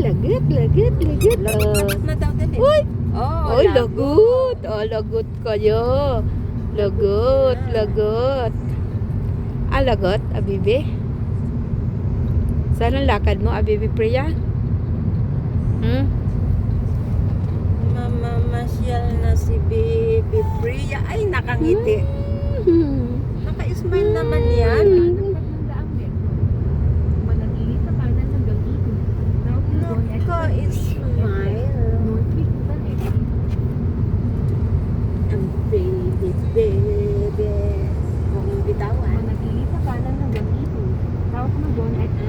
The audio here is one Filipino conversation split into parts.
lagot, lagot, lagot. Lagot na daw din eh. Uy! Oh, Oy, lagot. Oh, lagot kayo. Lagot, lagot. Ah, lagot, Abibi? Saan ang lakad mo, Abibi Priya? Hmm? Mamamasyal na si Baby Priya. Ay, nakangiti. Hmm. Naka-smile naman yan. Naka-smile. Ang baby, baby. Huwag mong bitawan. Mm. Tayo. Tayo si baby tayo. Pagsaraan ng dalawang daang metro, Hmm. umanan sa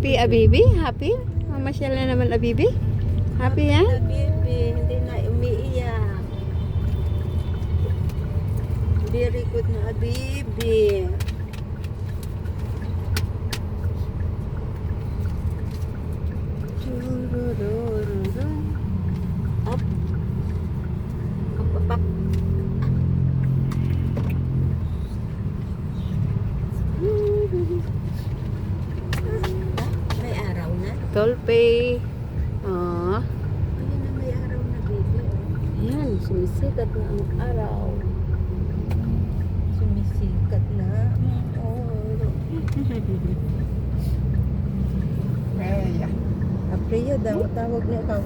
Happy, Abibi? Happy? Mamasyal na naman, Abibi? Happy, ha? Na baby, hindi na umiiyak. Very good na baby. Araw na. Tolpe. Oh. Ayun na may araw na baby. Ayan, sumisikat na ang araw. Sumisikat na ang oro. Freya. Ah, Freya daw, tawag niya ikaw.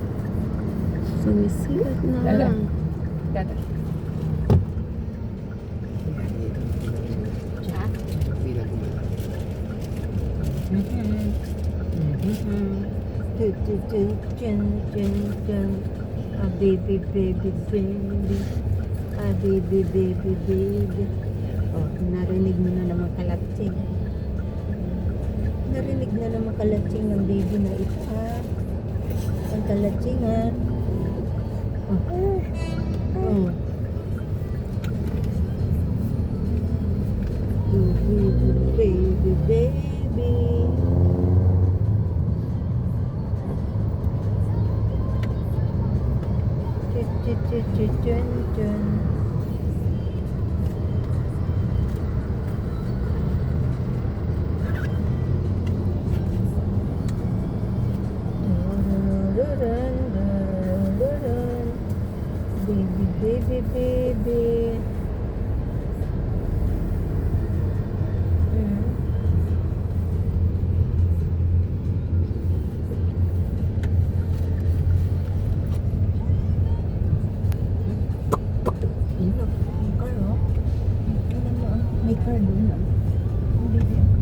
Sumisikat na Dala. ang... Ah, baby, baby, baby. Ah, baby, baby, baby. Oh, narinig mo na naman kalatsing. Narinig na naman kalatsing ng baby na ito, ha? Ang kalatsing, ha? Oh. Oh. Baby, baby. Mm. May car doon. Ang baby,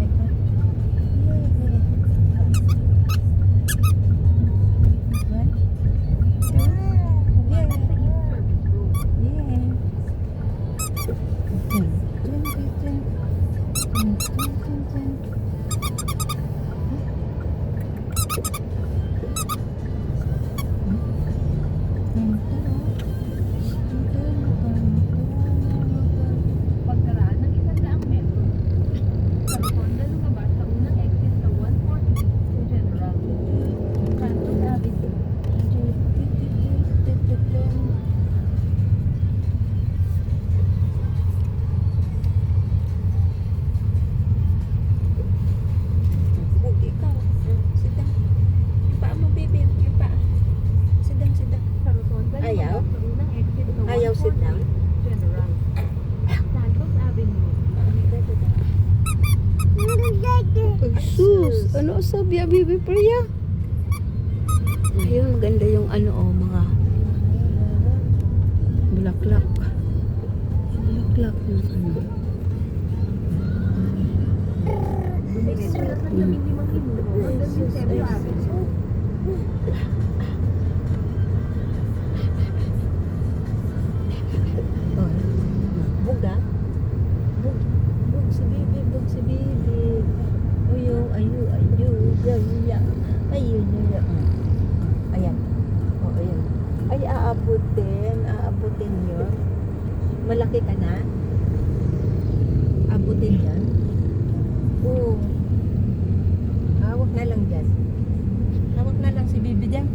Ay, sus! Ano sabi, Abibi Priya? Ayun, maganda yung ano, oh, mga bulaklak. Bulaklak na ano. malaki ka na, abutin yan. Oo. Hawak na lang dyan. Hawak na lang si Bibi dyan.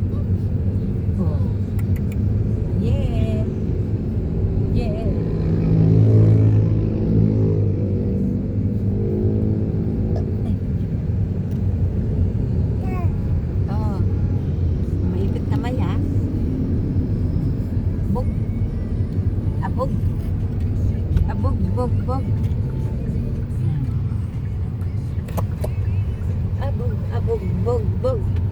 bug, bug, bug. Abog, abog, bog, bog.